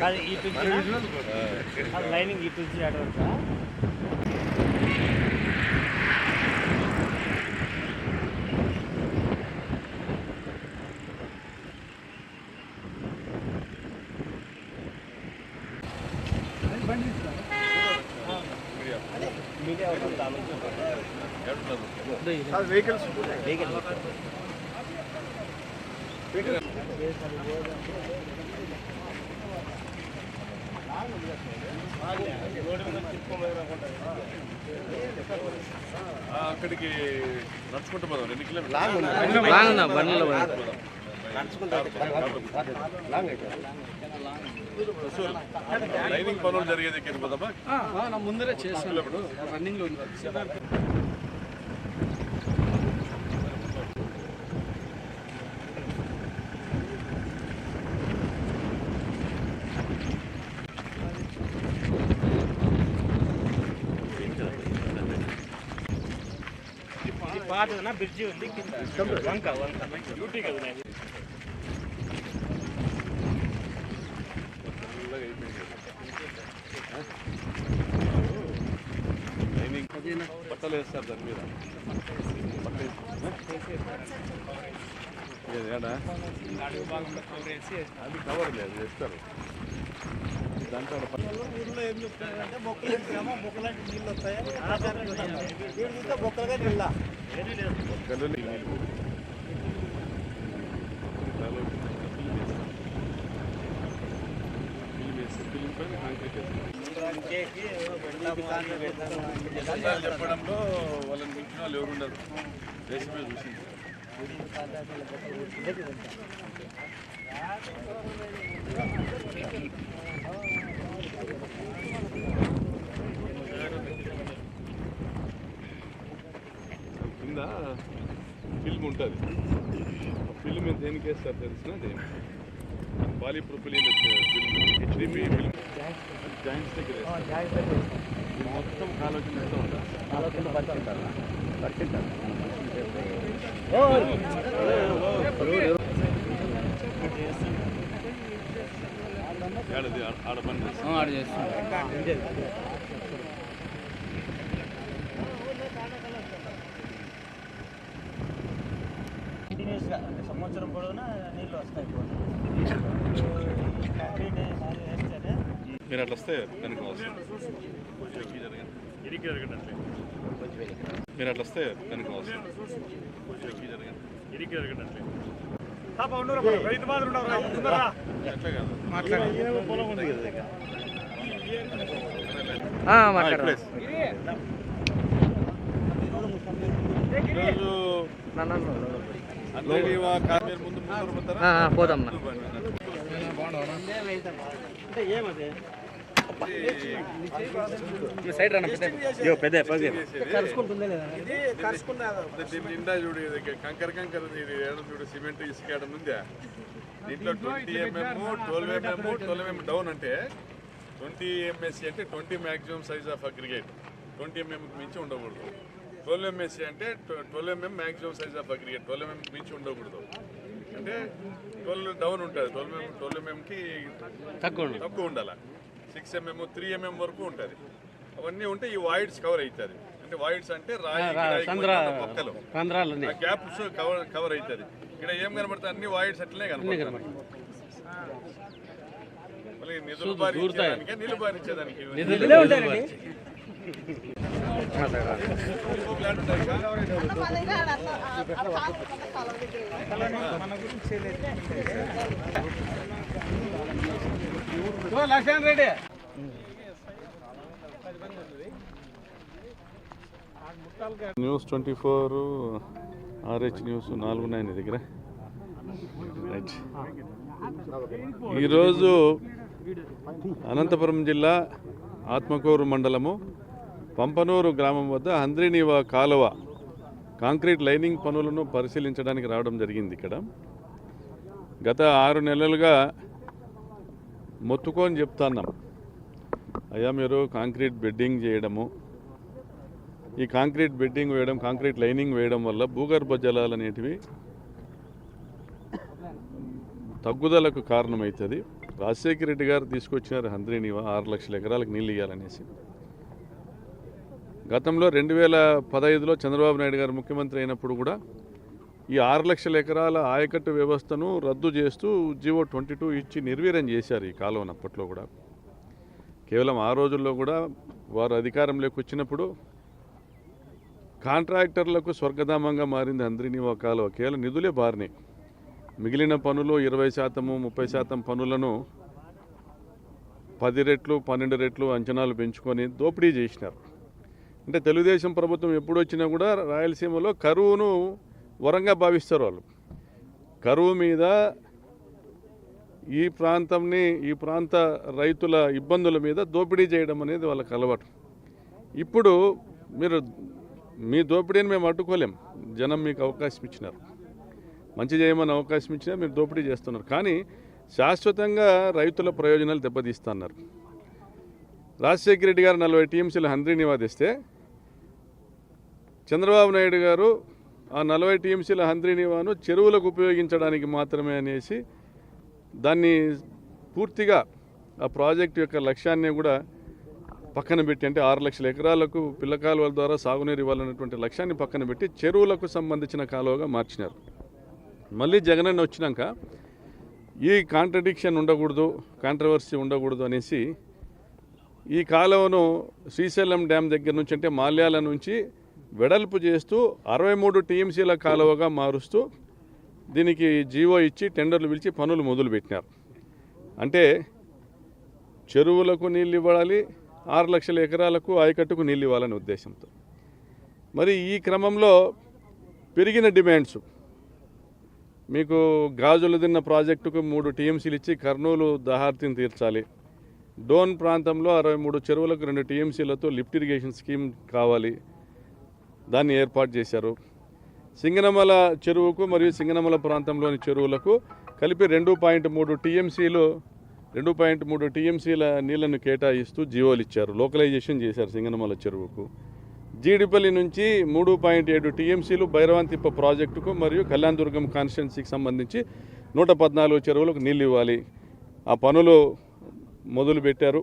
కాదు ఇటు లైనింగ్ ఇటు ఆలోచించారు. వెహికల్స్. వెహికల్. అక్కడికి నడుచుకుంటూ పోదాం రెండు కిలోమీటర్లు. లాంగ్ ఉంది. అయితే లైనింగ్ పనులు జరిగేది ఎక్కడికి పోదామా? నా ముందరే చేస్తాను రన్నింగ్ పాతదనా బ్రిడ్జి ఉంది కింద. వంక వంక. డ్యూటీ కదా బట్టలు వేస్తారు దాని మీద? అది కవర్ లేదు వేస్తారు ఏం చెప్తున్నారంటే మొక్కలు వేసామో మొక్కలాంటి నీళ్ళు వస్తాయి వీడు చూస్తే మొక్కలుగా నీళ్ళ చెప్పడంలో వాళ్ళని మించిన వాళ్ళు ఎవరు ఉండరు దేశమే చూసింది కింద ఫిల్మ్ ఉంటుంది. ఫిల్మ్ దేనికి వేస్తారు తెలిసిన దేని polypropylene film H D P film. Joints దగ్గర మొత్తం కాలోచిన ఉంటుంది ఆడ- ఆడ పని చేస్తారు. ఆడ చేస్తాను సంవత్సరం పొడవునా నీళ్ళు వస్తాయి కాంక్రీట్ వేస్తేనే మీరు అట్లా వస్తే జరగండి మీరు అట్లా వస్తే. ఇరికి జరగండి అట్లా కాదు పొలం ఉంది కదా మాట్లాడు ముందు ముందు పోదాం. ముందు సైడ్ రానా పెద్ద? నిండా చూడు కంకర కంకర చూడు సిమెంట్ ఇసుక ఏడ ఉందా. దీంట్లో twenty mm twelve mm twelve mm down అంటే ట్వంటీ ఎంఎస్సి అంటే twenty maximum size of aggregate twenty mm మించి ఉండకూడదు. ట్వెల్వ్ ఎంఎస్సి అంటే twelve mm maximum size of aggregate twelve mm మించి ఉండకూడదు. అంటే ట్వెల్వ్ డౌన్ ఉంటుంది. ట్వెల్వ్ ఎంఎం ట్వెల్వ్ ఎంఎంకి తక్కువ. తక్కువ ఉండాలి? సిక్స్ ఎంఎం త్రీ ఎంఎం వరకు ఉంటుంది. అవన్నీ ఉంటే ఈ వాయిడ్స్ కవర్ అవుతుంది అంటే వాయిడ్స్ అంటే రాయి గ్యాప్స్ కవర్ కవర్ అవుతుంది ఇక్కడ ఏం కనబడుతుంది అన్ని వాయిడ్స్ అట్లనే కనబడుతుంది మళ్ళీ నిధులు బారించేదానికి నిధులు Lakshman Reddy news twenty four R H news నాలుగు నైన్ దగ్గర. రైట్ ఈరోజు అనంతపురం జిల్లా ఆత్మకూరు మండలము పంపనూరు గ్రామం వద్ద హంద్రినీవా కాలువ కాంక్రీట్ లైనింగ్ పనులను పరిశీలించడానికి రావడం జరిగింది ఇక్కడ. గత ఆరు నెలలుగా మొత్తుకొని చెప్తున్నాం. అయ్యా మీరు కాంక్రీట్ బెడ్డింగ్ చేయడము ఈ కాంక్రీట్ బెడ్డింగ్ వేయడం కాంక్రీట్ లైనింగ్ వేయడం వల్ల భూగర్భ జలాలు అనేటివి తగ్గుదలకు కారణమవుతుంది రాజశేఖర రెడ్డి గారు తీసుకొచ్చినారు హంద్రీనివా ఆరు లక్షల ఎకరాలకు నీళ్ళు ఇవ్వాలనేసి. గతంలో రెండు వేల పదహైదులో చంద్రబాబు నాయుడు గారు ముఖ్యమంత్రి అయినప్పుడు కూడా ఈ ఆరు లక్షల ఎకరాల ఆయకట్టు వ్యవస్థను రద్దు చేస్తూ జీవో ట్వంటీ టూ ఇచ్చి నిర్వీర్యం చేశారు ఈ కాలువను అప్పట్లో కూడా. కేవలం ఆ రోజుల్లో కూడా వారు అధికారంలోకి వచ్చినప్పుడు కాంట్రాక్టర్లకు స్వర్గధామంగా మారింది హంద్రీనివా కాలువ. కేవలం నిధులే బారినాయి మిగిలిన పనులు ఇరవై శాతము ముప్పై శాతం పనులను పది రెట్లు పన్నెండు రెట్లు అంచనాలు పెంచుకొని దోపిడీ చేసినారు. అంటే తెలుగుదేశం ప్రభుత్వం ఎప్పుడు వచ్చినా కూడా రాయలసీమలో కరువును వరంగా భావిస్తారు వాళ్ళు. కరువు మీద ఈ ప్రాంతంని ఈ ప్రాంత రైతుల ఇబ్బందుల మీద దోపిడీ చేయడం అనేది వాళ్ళకి అలవాటు. ఇప్పుడు మీరు మీ దోపిడీని మేము అడ్డుకోలేం. జనం మీకు అవకాశం ఇచ్చినారు. మంచి చేయమని అవకాశం ఇచ్చినా మీరు దోపిడీ చేస్తున్నారు. కానీ శాశ్వతంగా రైతుల ప్రయోజనాలు దెబ్బతీస్తున్నారు. రాజశేఖర రెడ్డి గారు నలభై టీఎంసీలు హంద్రీ నివాదిస్తే చంద్రబాబు నాయుడు గారు ఆ నలభై టీఎంసీల హంద్రీనివాను చెరువులకు ఉపయోగించడానికి మాత్రమే అనేసి దాన్ని పూర్తిగా ఆ ప్రాజెక్టు యొక్క లక్ష్యాన్ని కూడా పక్కన పెట్టి అంటే ఆరు లక్షల ఎకరాలకు పిల్ల కాలువల ద్వారా సాగునీరు ఇవ్వాలన్నటువంటి లక్ష్యాన్ని పక్కన పెట్టి చెరువులకు సంబంధించిన కాలువగా మార్చినారు. మళ్ళీ జగనన్న వచ్చినాక ఈ కాంట్రడిక్షన్ ఉండకూడదు కాంట్రవర్సీ ఉండకూడదు అనేసి ఈ కాలువను శ్రీశైలం డ్యామ్ దగ్గర నుంచి అంటే మాల్యాల నుంచి వెడల్పు చేస్తూ అరవై మూడు టీఎంసీల కాలువగా మారుస్తూ దీనికి జీవో ఇచ్చి టెండర్లు పిలిచి పనులు మొదలుపెట్టినారు. అంటే చెరువులకు నీళ్ళు ఇవ్వాలి ఆరు లక్షల ఎకరాలకు ఆయకట్టుకు నీళ్ళు ఇవ్వాలనే ఉద్దేశంతో. మరి ఈ క్రమంలో పెరిగిన డిమాండ్స్. మీకు గాజులు తిన్న ప్రాజెక్టుకు మూడు టీఎంసీలు ఇచ్చి కర్నూలు దహార్తిని తీర్చాలి. డోన్ ప్రాంతంలో అరవై మూడు చెరువులకు రెండు టీఎంసీలతో లిఫ్ట్ ఇరిగేషన్ స్కీమ్ కావాలి. దాన్ని ఏర్పాటు చేశారు. సింగనమల చెరువుకు మరియు సింగనమల ప్రాంతంలోని చెరువులకు కలిపి రెండు పాయింట్ మూడు టీఎంసీలు రెండు పాయింట్ మూడు టీఎంసీల నీళ్ళను కేటాయిస్తూ జీవోలు ఇచ్చారు. లోకలైజేషన్ చేశారు సింగనమల చెరువుకు. జీడిపల్లి నుంచి మూడు పాయింట్ ఏడు టీఎంసీలు భైరవంతిప్ప ప్రాజెక్టుకు మరియు కళ్యాణదుర్గం కాన్స్టిట్యున్సీకి సంబంధించి నూట పద్నాలుగు చెరువులకు నీళ్ళు ఇవ్వాలి. ఆ పనులు మొదలుపెట్టారు.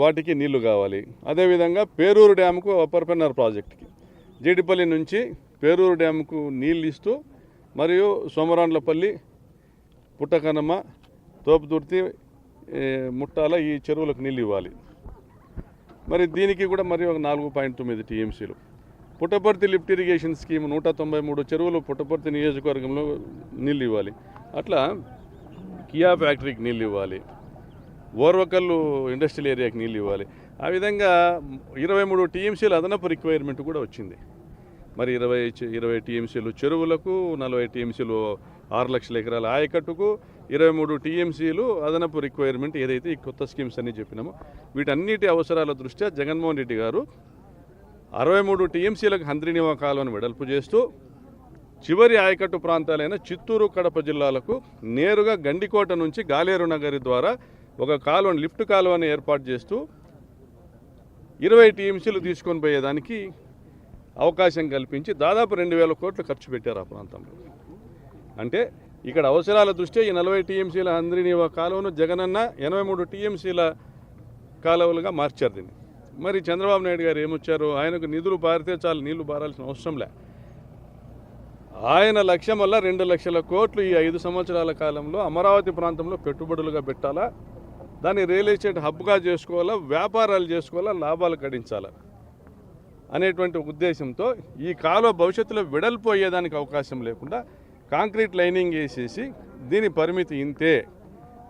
వాటికి నీళ్ళు కావాలి. అదేవిధంగా పేరూరు డ్యామ్కు అప్పర్పెన్నర్ ప్రాజెక్టుకి. జీడిపల్లి నుంచి పేరూరు డ్యామ్కు నీళ్ళు ఇస్తూ మరియు సోమరాండ్లపల్లి పుట్టకనమ్మ తోపుదుర్తి ముట్టాల ఈ చెరువులకు నీళ్ళు ఇవ్వాలి. మరి దీనికి కూడా మరి ఒక నాలుగు పాయింట్ తొమ్మిది టీఎంసీలు. పుట్టపర్తి లిఫ్ట్ ఇరిగేషన్ స్కీమ్ నూట తొంభై మూడు చెరువులు పుట్టపర్తి నియోజకవర్గంలో నీళ్ళు ఇవ్వాలి. అట్లా కియా ఫ్యాక్టరీకి నీళ్ళు ఇవ్వాలి. ఓర్వకల్లు ఇండస్ట్రియల్ ఏరియాకి నీళ్ళు ఇవ్వాలి. ఆ విధంగా ఇరవై మూడు టీఎంసీలు అదనపు రిక్వైర్మెంట్ కూడా వచ్చింది. మరి ఇరవై ఇరవై టీఎంసీలు చెరువులకు నలభై టీఎంసీలు ఆరు లక్షల ఎకరాల ఆయకట్టుకు ఇరవై మూడు టీఎంసీలు అదనపు రిక్వైర్మెంట్ ఏదైతే ఈ కొత్త స్కీమ్స్ అన్ని చెప్పినామో వీటన్నిటి అవసరాల దృష్ట్యా జగన్మోహన్ రెడ్డి గారు అరవై మూడు టీఎంసీలకు హంద్రీనివా కాలువను వెడల్పు చేస్తూ చివరి ఆయకట్టు ప్రాంతాలైన చిత్తూరు కడప జిల్లాలకు నేరుగా గండికోట నుంచి గాలేరు నగరి ద్వారా ఒక కాలువను లిఫ్ట్ కాలువని ఏర్పాటు చేస్తూ ఇరవై టీఎంసీలు తీసుకొని పోయేదానికి అవకాశం కల్పించి దాదాపు రెండు వేల కోట్లు ఖర్చు పెట్టారు ఆ ప్రాంతంలో. అంటే ఇక్కడ అవసరాల దృష్ట్యా ఈ నలభై టీఎంసీల హంద్రీనివా కాలువను జగనన్న ఎనభై మూడు టీఎంసీల కాలువలుగా మార్చారు దీన్ని. మరి చంద్రబాబు నాయుడు గారు ఏమొచ్చారు? ఆయనకు నిధులు పారితే చాలు నీళ్ళు పారాల్సిన అవసరం లే. ఆయన లక్ష్యం వల్ల రెండు లక్షల కోట్లు ఈ ఐదు సంవత్సరాల కాలంలో అమరావతి ప్రాంతంలో పెట్టుబడులుగా పెట్టాలా? దాన్ని రియల్ ఎస్టేట్ హబ్గా చేసుకోవాలా వ్యాపారాలు చేసుకోవాలా లాభాలు గడించాలా అనేటువంటి ఉద్దేశంతో ఈ కాలువ భవిష్యత్తులో వెడల్పు అయ్యేదానికి అవకాశం లేకుండా కాంక్రీట్ లైనింగ్ వేసేసి దీని పరిమితి ఇంతే.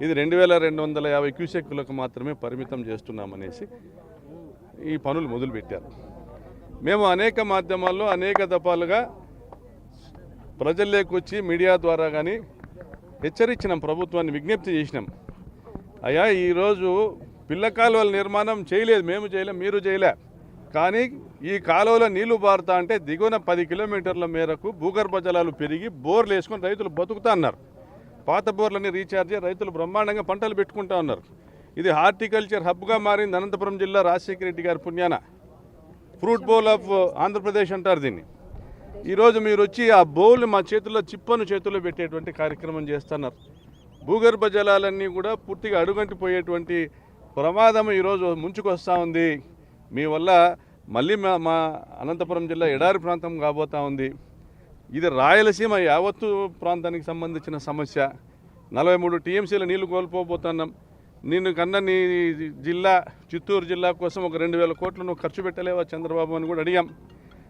ఇది రెండు వేల రెండు వందల యాభై క్యూసెక్కులకు మాత్రమే పరిమితం చేస్తున్నామనేసి ఈ పనులు మొదలుపెట్టారు. మేము అనేక మాధ్యమాల్లో అనేక దఫాలుగా ప్రజల్లోకి వచ్చి మీడియా ద్వారా కానీ హెచ్చరించినాం ప్రభుత్వాన్ని విజ్ఞప్తి చేసినాం. అయ్యా ఈరోజు పిల్ల కాలువల నిర్మాణం చేయలేదు మేము చేయలేం మీరు చేయలే. కానీ ఈ కాలువలో నీళ్ళు బారుతా అంటే దిగువన పది కిలోమీటర్ల మేరకు భూగర్భ జలాలు పెరిగి బోర్లు వేసుకొని రైతులు బతుకుతా అన్నారు. పాత బోర్లని రీఛార్జ్ రైతులు బ్రహ్మాండంగా పంటలు పెట్టుకుంటా ఉన్నారు. ఇది హార్టికల్చర్ హబ్గా మారింది అనంతపురం జిల్లా రాజశేఖర రెడ్డి గారి పుణ్యాన. ఫ్రూట్ బౌల్ ఆఫ్ ఆంధ్రప్రదేశ్ అంటారు దీన్ని. ఈరోజు మీరు వచ్చి ఆ బౌల్ మా చేతుల్లో చిప్పను చేతుల్లో పెట్టేటువంటి కార్యక్రమం చేస్తున్నారు. భూగర్భ జలాలన్నీ కూడా పూర్తిగా అడుగంటిపోయేటువంటి ప్రమాదం ఈరోజు ముంచుకొస్తూ ఉంది. మీ వల్ల మళ్ళీ మా మా అనంతపురం జిల్లా ఎడారి ప్రాంతం కాబోతా ఉంది. ఇది రాయలసీమ యావత్తు ప్రాంతానికి సంబంధించిన సమస్య. నలభై మూడు టీఎంసీల నీళ్ళు కోల్పోబోతున్నాం. నిన్ను కన్నా నీ జిల్లా చిత్తూరు జిల్లా కోసం ఒక రెండు వేల కోట్లు నువ్వు ఖర్చు పెట్టలేవా చంద్రబాబు అని కూడా అడిగాం.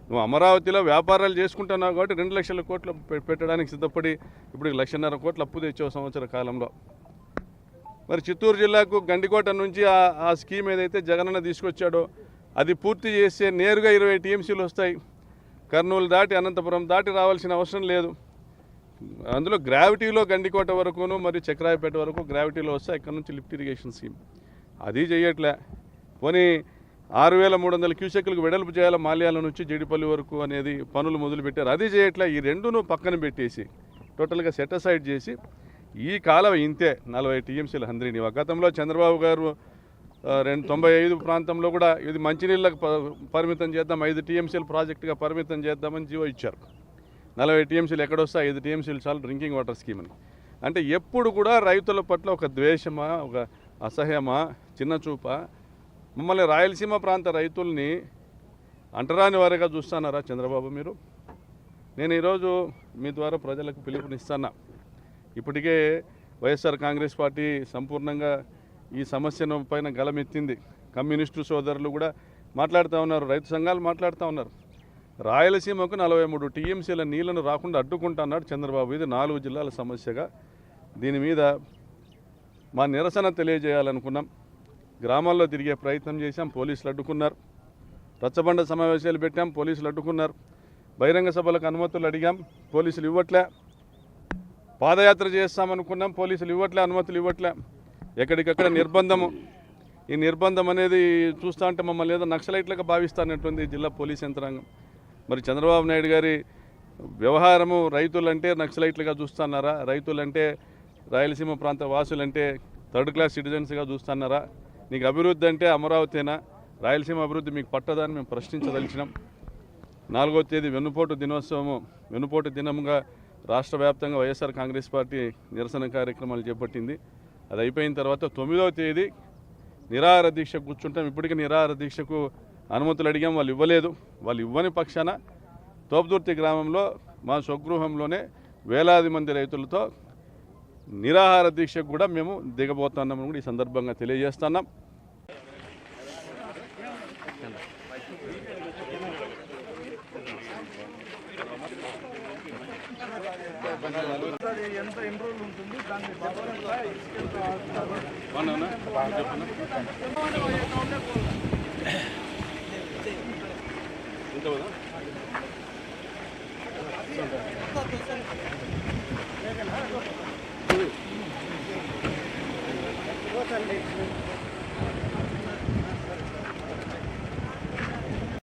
నువ్వు అమరావతిలో వ్యాపారాలు చేసుకుంటున్నావు కాబట్టి రెండు లక్షల కోట్లు పె- పెట్టడానికి సిద్ధపడి ఇప్పుడు లక్షన్నర కోట్లు అప్పు తెచ్చావు సంవత్సర కాలంలో. మరి చిత్తూరు జిల్లాకు గండికోట నుంచి ఆ స్కీమ్ ఏదైతే జగనన్న తీసుకొచ్చాడో అది పూర్తి చేస్తే నేరుగా ఇరవై టీఎంసీలు వస్తాయి. కర్నూలు దాటి అనంతపురం దాటి రావాల్సిన అవసరం లేదు. అందులో గ్రావిటీలో గండికోట వరకును మరియు చక్రాయపేట వరకు గ్రావిటీలో వస్తే అక్కడ నుంచి లిఫ్ట్ ఇరిగేషన్ స్కీమ్. అది చేయట్లే. పోనీ ఆరు వేల మూడు వందల క్యూసెక్లకు వెడల్పు చేయాలి మాల్యాల నుంచి జడిపల్లి వరకు అనేది పనులు మొదలుపెట్టారు. అది చేయట్లే ఈ రెండును పక్కన పెట్టేసి టోటల్గా సెటసైడ్ చేసి ఈ కాలం ఇంతే నలభై టీఎంసీల హంద్రీని. గతంలో చంద్రబాబు గారు రెండు తొంభై ఐదు ప్రాంతంలో కూడా ఇది మంచినీళ్ళకు ప- పరిమితం చేద్దాం ఐదు టీఎంసీలు ప్రాజెక్టుగా పరిమితం చేద్దామని జీవో ఇచ్చారు. నలభై టీఎంసీలు ఎక్కడొస్తే ఐదు టీఎంసీలు చాలు డ్రింకింగ్ వాటర్ స్కీమ్ అని అంటే ఎప్పుడు కూడా రైతుల పట్ల ఒక ద్వేషమా ఒక అసహ్యమా చిన్న చూపా మమ్మల్ని రాయలసీమ ప్రాంత రైతుల్ని అంటరాని వారిగా చూస్తున్నారా చంద్రబాబు మీరు? నేను ఈరోజు మీ ద్వారా ప్రజలకు పిలుపునిస్తున్నా. ఇప్పటికే వైఎస్ఆర్ కాంగ్రెస్ పార్టీ సంపూర్ణంగా ఈ సమస్యను పైన గలమెత్తింది కమ్యూనిస్టు సోదరులు కూడా మాట్లాడుతూ ఉన్నారు రైతు సంఘాలు మాట్లాడుతూ ఉన్నారు. రాయలసీమకు నలభై మూడు టీఎంసీల నీళ్ళను రాకుండా అడ్డుకుంటున్నాడు చంద్రబాబు. ఇది నాలుగు జిల్లాల సమస్యగా. దీని మీద మా నిరసన తెలియజేయాలనుకున్నాం. గ్రామాల్లో తిరిగే ప్రయత్నం చేశాం పోలీసులు అడ్డుకున్నారు. రచ్చబండ సమావేశాలు పెట్టాం పోలీసులు అడ్డుకున్నారు. బహిరంగ సభలకు అనుమతులు అడిగాం పోలీసులు ఇవ్వట్లే. పాదయాత్ర చేస్తామనుకున్నాం పోలీసులు ఇవ్వట్లే అనుమతులు ఇవ్వట్లే. ఎక్కడికక్కడ నిర్బంధము. ఈ నిర్బంధం అనేది చూస్తూ ఉంటే మమ్మల్ని ఏదో నక్సలైట్లుగా భావిస్తానటువంటి జిల్లా పోలీస్ యంత్రాంగం. మరి చంద్రబాబు నాయుడు గారి వ్యవహారము రైతులంటే నక్సలైట్లుగా చూస్తున్నారా? రైతులంటే రాయలసీమ ప్రాంత వాసులంటే థర్డ్ క్లాస్ సిటిజన్స్గా చూస్తున్నారా? నీకు అభివృద్ధి అంటే అమరావతినా? రాయలసీమ అభివృద్ధి మీకు పట్టదని మేము ప్రశ్నించదలిచినాం. నాలుగో తేదీ వెన్నుపోటు దినోత్సవము. వెన్నుపోటు దినంగా రాష్ట్ర వ్యాప్తంగా వైఎస్ఆర్ కాంగ్రెస్ పార్టీ నిరసన కార్యక్రమాలు చేపట్టింది. అది అయిపోయిన తర్వాత తొమ్మిదవ తేదీ నిరాహార దీక్ష కూర్చుంటాం. ఇప్పటికీ నిరాహార దీక్షకు అనుమతులు అడిగాం. వాళ్ళు ఇవ్వలేదు. వాళ్ళు ఇవ్వని పక్షాన తోపుదుర్తి గ్రామంలో మా స్వగృహంలోనే వేలాది మంది రైతులతో నిరాహార దీక్షకు కూడా మేము దిగబోతున్నామని కూడా ఈ సందర్భంగా తెలియజేస్తున్నాం. ఎంత ఎన్ని రోజులు ఉంటుంది దాన్ని ఎంత